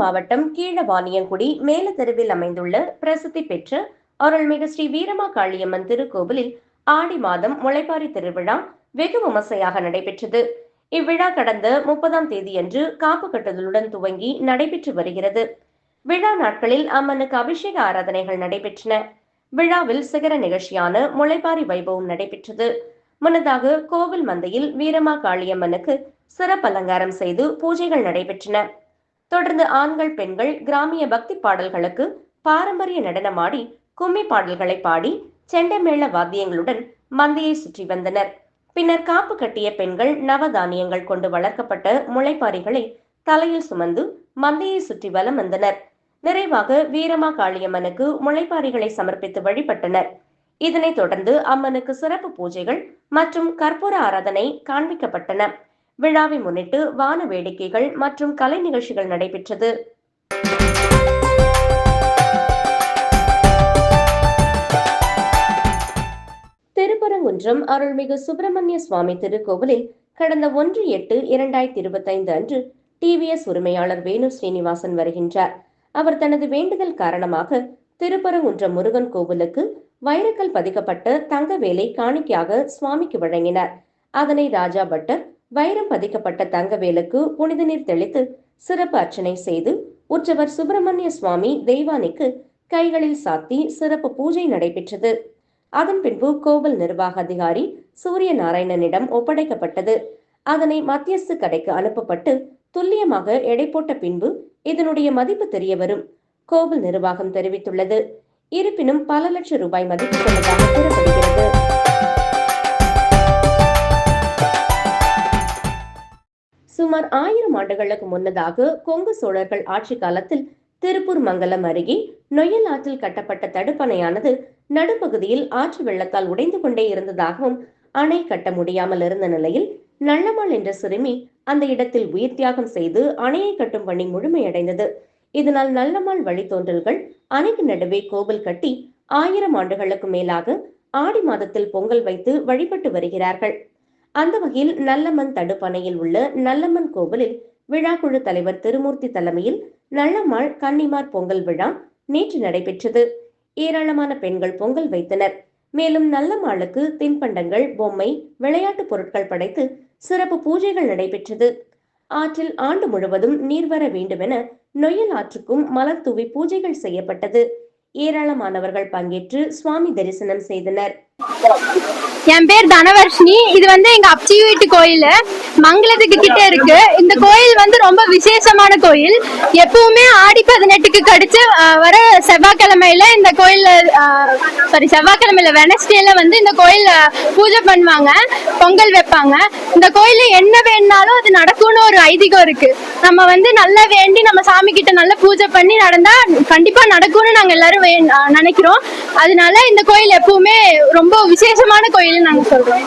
மாவட்டம் கீழவாணியங்குடி மேலத்தெருவில் அமைந்துள்ள பிரசித்தி பெற்ற அருள்மிகு ஸ்ரீ வீரமா காளியம்மன் திருக்கோவிலில் ஆடி மாதம் முளைப்பாரி திருவிழா வெகு விமர்சையாக நடைபெற்றது. இவ்விழா கடந்த முப்பதாம் தேதியன்று காப்பு கட்டுதலுடன் துவங்கி நடைபெற்று வருகிறது. விழா நாட்களில் அம்மனுக்கு அபிஷேக ஆராதனைகள் நடைபெற்றன. விழாவில் சிகர நிகழ்ச்சியான முளைப்பாரி வைபவம் நடைபெற்றது. முன்னதாக கோவில் மந்தையில் வீரமா காளியம்மனுக்கு சிறப்பு அலங்காரம் செய்து பூஜைகள் நடைபெற்றன. தொடர்ந்து ஆண்கள் பெண்கள் கிராமிய பக்தி பாடல்களுக்கு பாரம்பரிய நடனமாடி கும்மி பாடல்களை பாடி செண்டமேள வாத்தியங்களுடன் மந்தையை சுற்றி வந்தனர். பின்னர் காப்பு கட்டிய பெண்கள் நவதானியங்கள் கொண்டு வளர்க்கப்பட்ட முளைப்பாரிகளை தலையில் சுமந்து மந்தையை சுற்றி வலம் வந்தனர். நிறைவாக வீரமா காளியம்மனுக்கு முளைப்பாரிகளை சமர்ப்பித்து வழிபட்டனர். இதனைத் தொடர்ந்து அம்மனுக்கு சிறப்பு பூஜைகள் மற்றும் கற்பூர ஆராதனை காண்பிக்கப்பட்டன. விழாவை முன்னிட்டு வான வேடிக்கைகள் மற்றும் கலை நிகழ்ச்சிகள் நடைபெற்றது. திருப்பரங்குன்றம் அருள்மிகு சுப்பிரமணிய சுவாமி திருக்கோவிலில் கடந்த ஒன்று எட்டு இரண்டாயிரத்தி இருபத்தைந்து அன்று டிவிஎஸ் உரிமையாளர் வேணு ஸ்ரீனிவாசன் வருகின்றார். அவர் தனது வேண்டுதல் காரணமாக திருப்பரங்குன்றம் முருகன் கோவிலுக்கு வைரக்கல் பதிக்கப்பட்ட தங்க வேலை காணிக்கையாக சுவாமிக்கு வழங்கினார். அதனை ராஜா பட்டர் வைரம் பதிக்கப்பட்ட தங்கவேலுக்கு புனித நீர் தெளித்து சிறப்பு அர்ச்சனை செய்து உற்சவர் சுப்பிரமணிய சுவாமி தெய்வானைக்கு கைகளில் சாத்தி சிறப்பு பூஜை நடைபெற்றது. அதன் பின்பு கோவில் நிர்வாக அதிகாரி சூரிய நாராயணனிடம் ஒப்படைக்கப்பட்டது. அதனை மத்தியஸ்து கடைக்கு அனுப்பப்பட்டு துல்லியமாக எடை போட்ட பின்பு இதனுடைய மதிப்பு தெரிய வரும் கோவில் நிர்வாகம் தெரிவித்துள்ளது. இருப்பினும் பல லட்சம் ரூபாய் மதிப்பு கொண்டதாக கூறப்படுகிறது. சுமார் ஆயிரம் ஆண்டுகளுக்கு முன்னதாக கொங்கு சோழர்கள் ஆட்சி காலத்தில் திருப்பூர் மங்கலம் அருகே நொயல் ஆற்றில் கட்டப்பட்ட தடுப்பணையானது நடுப்பகுதியில் ஆற்று வெள்ளத்தால் உடைந்து கொண்டே இருந்ததாகவும் அணை கட்ட முடியாமல் இருந்த நிலையில் நல்லம்மாள் என்ற சிறுமி அந்த இடத்தில் உயிர் தியாகம் செய்து அணையை கட்டும் பணி முழுமையடைந்தது. இதனால் நல்லம்மாள் வழித்தோன்றல்கள் அணைக்கு நடுவே கோவில் கட்டி ஆயிரம் ஆண்டுகளுக்கு மேலாக ஆடி மாதத்தில் பொங்கல் வைத்து வழிபட்டு வருகிறார்கள். அந்த வகையில் நல்லம்மன் தடுப்பணையில் உள்ள நல்லம்மன் கோவிலில் விழாக்குழு தலைவர் திருமூர்த்தி தலைமையில் நல்லம்மாள் கன்னிமார் பொங்கல் விழா நேற்று நடைபெற்றது. ஏராளமான பெண்கள் பொங்கல் வைத்தனர். மேலும் நல்லம்மாளுக்கு தின்பண்டங்கள் பொம்மை விளையாட்டுப் பொருட்கள் படைத்து சிறப்பு பூஜைகள் நடைபெற்றது. ஆற்றில் ஆண்டு முழுவதும் நீர் வர வேண்டுமென நொய்யல் ஆற்றுக்கும் மலர் தூவி பூஜைகள் செய்யப்பட்டது. ஏராளமானவர்கள் பங்கேற்று சுவாமி தரிசனம் செய்தனர். என் பேர் தனவர்ஷினி. இது வந்து எங்க அப்சி வீட்டு கோயில். மங்களத்துக்கு கிட்ட இருக்கு. இந்த கோயில் வந்து ரொம்ப விசேஷமான கோயில். எப்பவுமே ஆடி பதினெட்டுக்கு கடிச்சு வர செவ்வாய்க்கிழமையில இந்த கோயில்ல சாரி செவ்வாய்க்கிழமையில வெனஸ்டேல வந்து இந்த கோயில் பூஜை பண்ணுவாங்க. பொங்கல் வைப்பாங்க. இந்த கோயில்ல என்ன வேணுனாலும் அது நடக்கும்னு ஒரு ஐதீகம் இருக்கு. நம்ம வந்து நல்லா வேண்டி நம்ம சாமி கிட்ட நல்லா பூஜை பண்ணி நடந்தா கண்டிப்பா நடக்கும்னு நாங்க எல்லாரும் நினைக்கிறோம். அதனால இந்த கோயில் எப்பவுமே ரொம்ப விசேஷமான கோயில் நாங்க சொல்றோம்.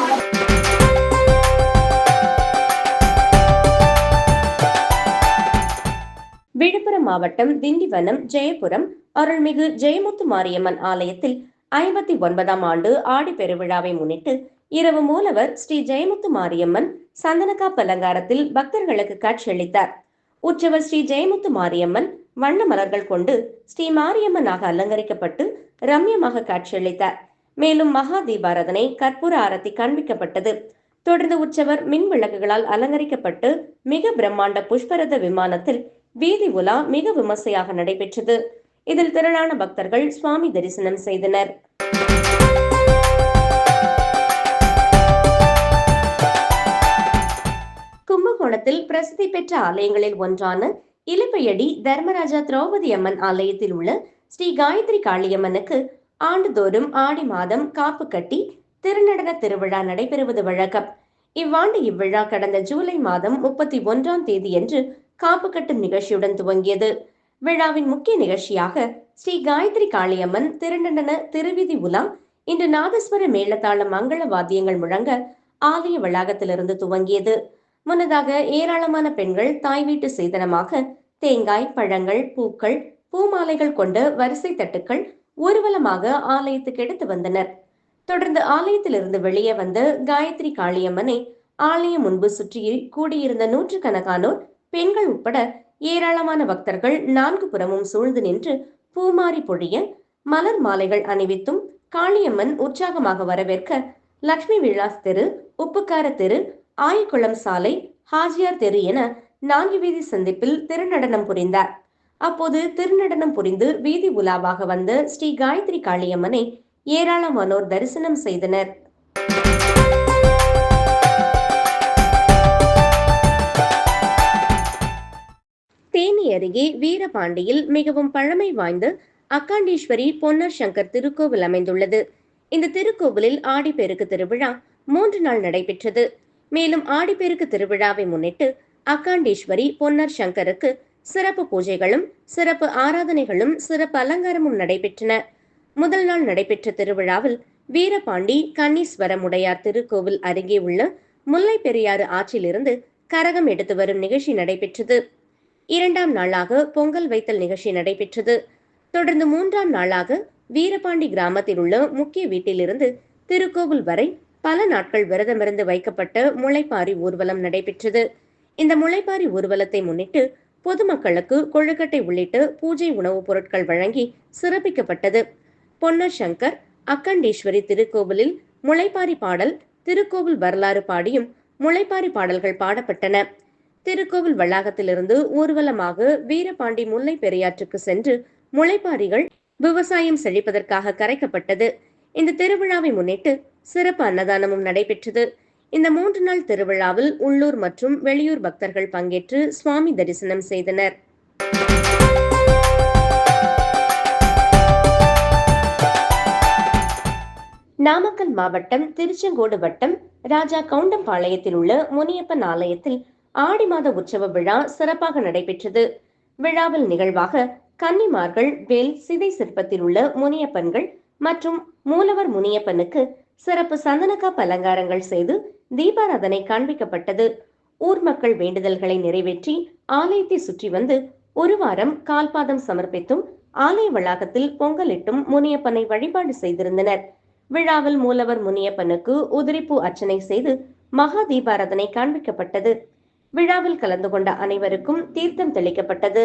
விழுப்புரம் மாவட்டம் திண்டிவனம் ஜெயபுரம் அருள்மிகு ஜெயமுத்து மாரியம்மன் ஆலயத்தில் ஐம்பத்தி ஒன்பதாம் ஆண்டு ஆடி பெருவிழாவை முன்னிட்டு இரவு மூலவர் ஸ்ரீ ஜெயமுத்து மாரியம்மன் சந்தனக்கா பலங்காரத்தில் பக்தர்களுக்கு காட்சியளித்தார். உற்சவர் ஸ்ரீ ஜெயமுத்து மாரியம்மன் வண்ண மலர்கள் கொண்டு ஸ்ரீ மாரியம்மனாக அலங்கரிக்கப்பட்டு ரம்யமாக காட்சியளித்தார். மேலும் மகா தீபாராதனை கற்பூர ஆரத்தி காண்பிக்கப்பட்டது தொடர்ந்து உற்சவர் மின் விளக்குகளால் அலங்கரிக்கப்பட்டு மிக பிரம்மாண்ட புஷ்பரத விமானத்தில் வீதி உலா மிக விமர்சையாக நடைபெற்றது. இதில் திரளான பக்தர்கள் சுவாமி தரிசனம் செய்தனர். கும்பகோணத்தில் பிரசித்தி பெற்ற ஆலயங்களில் ஒன்றான இலுப்பையடி தர்மராஜா திரௌபதி அம்மன் ஆலயத்தில் உள்ள ஸ்ரீ காயத்ரி காளியம்மனுக்கு ஆண்டுதோறும் ஆடி மாதம் காப்பு கட்டி திருநடன திருவிழா நடைபெறுவது வழக்கம். இவ்வாண்டு இவ்விழா கடந்த ஜூலை மாதம் முப்பத்தி ஒன்றாம் தேதியன்று காப்பு கட்டும் நிகழ்ச்சியுடன் துவங்கியது. விழாவின் முக்கிய நிகழ்ச்சியாக ஸ்ரீ காயத்ரி காளியம்மன் திருநடன திருவிதி உலா இன்று நாதஸ்வர மேளதாள மங்கள வாத்தியங்கள் முழங்க ஆலய வளாகத்திலிருந்து துவங்கியது. முன்னதாக ஏராளமான பெண்கள் தாய் வீட்டு சேதனமாக தேங்காய் பழங்கள் பூக்கள் பூமாலைகள் கொண்ட வரிசை தட்டுக்கள் ஊர்வலமாக ஆலயத்துக்கு எடுத்து வந்தனர். தொடர்ந்து ஆலயத்திலிருந்து வெளியே வந்த காயத்ரி காளியம்மனை ஆலயம் முன்பு சுற்றி கூடியிருந்த நூற்றுக்கணக்கானோர் பெண்கள் உட்பட ஏராளமான பக்தர்கள் நான்கு புறமும் சூழ்ந்து நின்று பூமாரி பொழிய மலர் மாலைகள் அணிவித்தும் காளியம்மன் உற்சாகமாக வரவேற்க லட்சுமி விலாஸ் தெரு உப்புக்கார தெரு ஆயக்குளம் சாலை ஹாஜியார் தெரு என நான்கு வீதி சந்திப்பில் திருநடனம் புரிந்தார். அப்போது திருநடனம் புரிந்து வீதி உலாவாக வந்த ஸ்ரீ காயத்ரி காளியம்மனை ஏராளமானோர் தரிசனம் செய்தனர். தேனி அருகே வீரபாண்டியில் மிகவும் பழமை வாய்ந்த அக்காண்டீஸ்வரி பொன்னர் சங்கர் திருக்கோவில் அமைந்துள்ளது. இந்த திருக்கோவிலில் ஆடிப்பெருக்கு திருவிழா மூன்று நாள் நடைபெற்றது. மேலும் ஆடிப்பெருக்கு திருவிழாவை முன்னிட்டு அக்காண்டீஸ்வரி பொன்னர் சங்கருக்கு சிறப்பு பூஜைகளும் சிறப்பு ஆராதனைகளும் சிறப்பு அலங்காரமும் நடைபெற்றன. முதல் நாள் நடைபெற்ற திருவிழாவில் வீரபாண்டி கன்னீஸ்வரமுடையார் திருக்கோவில் அருகே உள்ள முல்லை பெரியாறு ஆற்றிலிருந்து கரகம் எடுத்து வரும் நிகழ்ச்சி நடைபெற்றது. இரண்டாம் நாளாக பொங்கல் வைத்தல் நிகழ்ச்சி நடைபெற்றது. தொடர்ந்து மூன்றாம் நாளாக வீரபாண்டி கிராமத்தில் உள்ள முக்கிய வீட்டிலிருந்து திருக்கோவில் வரை பல நாட்கள் விரதமிருந்து வைக்கப்பட்ட முளைப்பாரி ஊர்வலம் நடைபெற்றது. இந்த முளைப்பாரி ஊர்வலத்தை முன்னிட்டு பொதுமக்களுக்கு கொழுக்கட்டை உள்ளிட்ட பூஜை உணவுப் பொருட்கள் வழங்கி சிறப்பிக்கப்பட்டது. பொன்னர் சங்கர் அக்கண்டீஸ்வரி திருக்கோவிலில் முளைப்பாரி பாடல் திருக்கோவில் வரலாறு பாடியும் முளைப்பாரி பாடல்கள் பாடப்பட்டன. திருக்கோவில் வளாகத்திலிருந்து ஊர்வலமாக வீரபாண்டி முல்லை பெரியாற்றுக்கு சென்று முளைப்பாரிகள் விவசாயம் செழிப்பதற்காக கரைக்கப்பட்டது. இந்த திருவிழாவை முன்னிட்டு சிறப்பு அன்னதானமும் நடைபெற்றது. இந்த மூன்று நாள் திருவிழாவில் உள்ளூர் மற்றும் வெளியூர் பக்தர்கள் பங்கேற்று சுவாமி தரிசனம் செய்தனர். நாமக்கல் மாவட்டம் திருச்செங்கோடு வட்டம் ராஜா கவுண்டம்பாளையத்தில் உள்ள முனியப்பன் ஆலயத்தில் ஆடி மாத உற்சவ விழா சிறப்பாக நடைபெற்றது. விழாவில் நிகழ்வாக கன்னிமார்கள் வேல் சிதை சிற்பத்தில் உள்ள முனியப்பன்கள் மற்றும் மூலவர் முனியப்பனுக்கு சிறப்பு சந்தனக்காப் அலங்காரங்கள் செய்து தீபாராதனை காண்பிக்கப்பட்டது. ஊர் மக்கள் வேண்டுதல்களை நிறைவேற்றி ஆலயத்தை சுற்றி வந்து ஒரு வாரம் கால்பாதம் சமர்ப்பித்தும் ஆலய வளாகத்தில் பொங்கலிட்டும் முனியப்பனை வழிபாடு செய்திருந்தனர். விழாவில் மூலவர் முனியப்பனுக்கு உதிரிப்பூ அர்ச்சனை செய்து மகா தீபாராதனை காண்பிக்கப்பட்டது. விழாவில் கலந்து கொண்ட அனைவருக்கும் தீர்த்தம் தெளிக்கப்பட்டது.